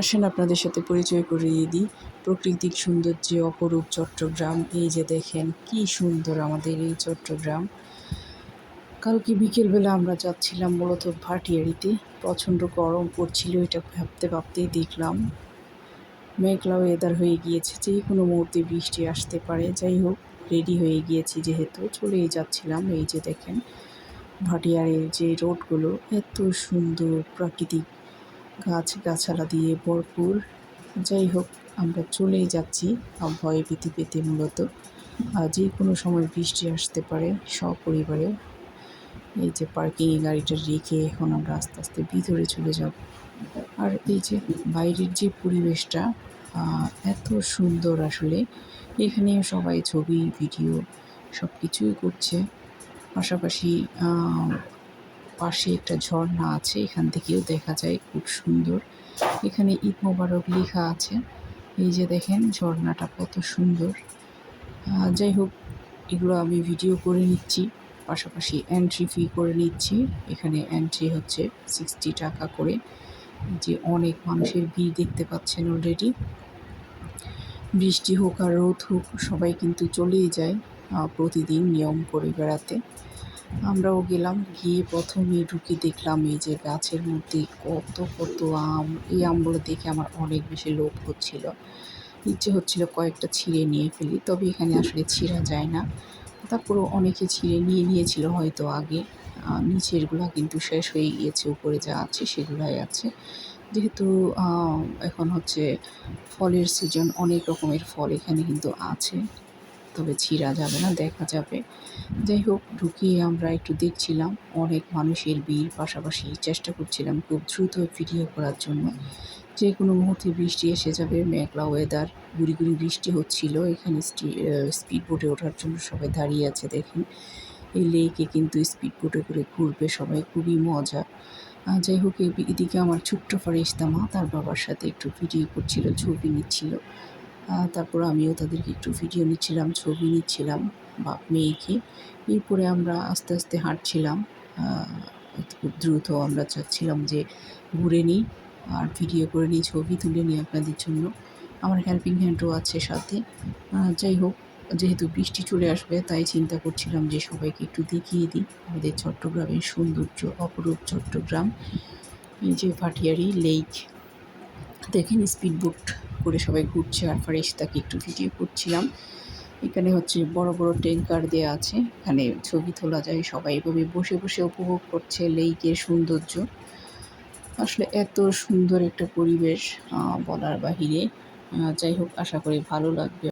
আসেন, আপনাদের সাথে পরিচয় করিয়ে দিই। প্রাকৃতিক সৌন্দর্যে, অপরূপ চট্টগ্রাম, এই যে দেখেন, কি সুন্দর আমাদের এই চট্টগ্রাম। কালকে বিকেলবেলা আমরা যাচ্ছিলাম মূলত ভাটিয়ারিতে প্রচণ্ড গরম পড়ছিল, এটা ভাবতে ভাবতেই দেখলাম। মেঘলা ওয়েদার হয়ে গিয়েছে, যে কোনো মুহূর্তে বৃষ্টি আসতে পারে। যাই হোক রেডি হয়ে গিয়েছি যেহেতু, চলেই যাচ্ছিলাম। এই যে দেখেন ভাটিয়ারের যে রোডগুলো এত সুন্দর প্রাকৃতিক গাছ গাছালা দিয়ে ভরপুর। যাই হোক, আমরা চলেই যাচ্ছি ভয়ে পেতে পেতে মূলত। যে কোনো সময় বৃষ্টি আসতে পারে সপরিবারে। এই যে পার্কিংয়ে গাড়িটা রেখে এখন আমরা আস্তে আস্তে ভিতরে চলে যাব। আর এই যে বাইরের যে পরিবেশটা এত সুন্দর আসলে। এখানে সবাই ছবি, ভিডিও সব কিছুই করছে। পাশাপাশি পাশে একটা ঝর্ণা আছে, এখান থেকেও দেখা যায় খুব সুন্দর। এখানে ঈদ মোবারক লেখা আছে। এই যে দেখেন, ঝর্ণাটা কত সুন্দর। যাই হোক, এগুলো আমি ভিডিও করে নিচ্ছি। পাশাপাশি এন্ট্রি ফি করে নিচ্ছি। এখানে এন্ট্রি হচ্ছে সিক্সটি টাকা করে। যে অনেক মানুষের ভিড় দেখতে পাচ্ছেন অলরেডি বৃষ্টি হোক আর রোদ হোক, সবাই কিন্তু চলেই যায় প্রতিদিন নিয়ম করে বেড়াতে। আমরাও গেলাম, গিয়ে প্রথমে ঢুকে দেখলাম এই যে গাছের মধ্যে কত কত আম। এই আমগুলো দেখে আমার অনেক বেশি লোভ হচ্ছিল। ইচ্ছে হচ্ছিল কয়েকটা ছিঁড়ে নিয়ে ফেলি, তবে এখানে আসলে ছিঁড়া যায় না। তারপরেও অনেকে ছিঁড়ে নিয়ে নিয়েছিল হয়তো আগে। নিচেরগুলো কিন্তু শেষ হয়ে গিয়েছে, উপরে যা আছে সেগুলাই আছে। যেহেতু এখন হচ্ছে ফলের সিজন অনেক রকমের ফল এখানে কিন্তু আছে। তবে ছিঁড়া যাবে না, দেখা যাবে। যাই হোক, ঢুকিয়ে আমরা একটু দেখছিলাম, অনেক মানুষের ভিড়, পাশাপাশি চেষ্টা করছিলাম খুব দ্রুত ভিডিও করার জন্য। যে কোনো মুহূর্তে বৃষ্টি এসে যাবে, মেঘলা ওয়েদার গুড়ি গুড়ি বৃষ্টি হচ্ছিল, এখানে স্পিড বোটে ওঠার জন্য সবাই দাঁড়িয়ে আছে দেখেন। এই লেকে কিন্তু স্পিড বোটে করে ঘুরবে সবাই, খুবই মজা। যাই হোক, এদিকে আমার ছোট্ট ফারিস্তামা তার বাবার সাথে একটু ভিডিও করছিল, ছবি নিচ্ছিল। তারপর আমিও তাদেরকে একটু ভিডিও নিচ্ছিলাম, ছবি নিচ্ছিলাম, বাপ মেয়েকে। এরপরে আমরা আস্তে আস্তে হাঁটছিলাম খুব দ্রুত আমরা চাচ্ছিলাম যে ঘুরে নিই আর ভিডিও করে নিই, ছবি তুলে নিই আপনাদের জন্য। আমার হেল্পিং হ্যান্ডও আছে সাথে। যাই হোক, যেহেতু বৃষ্টি চলে আসবে, তাই চিন্তা করছিলাম যে সবাইকে একটু দেখিয়ে দিই। আমাদের চট্টগ্রামের সৌন্দর্য অপরূপ চট্টগ্রাম। এই যে ভাটিয়ারি লেক, দেখেন স্পিড বোট করে সবাই ঘুরছে, আর তাকে একটু ভিডিও করছিলাম। এখানে হচ্ছে বড় বড় ট্যাঙ্কার দেওয়া আছে, এখানে ছবি তোলা যায় সবাই। এভাবে বসে বসে উপভোগ করছে লেকের সৌন্দর্য। আসলে এত সুন্দর একটা পরিবেশ বলার বাহিরে। যাই হোক, আশা করি ভালো লাগবে।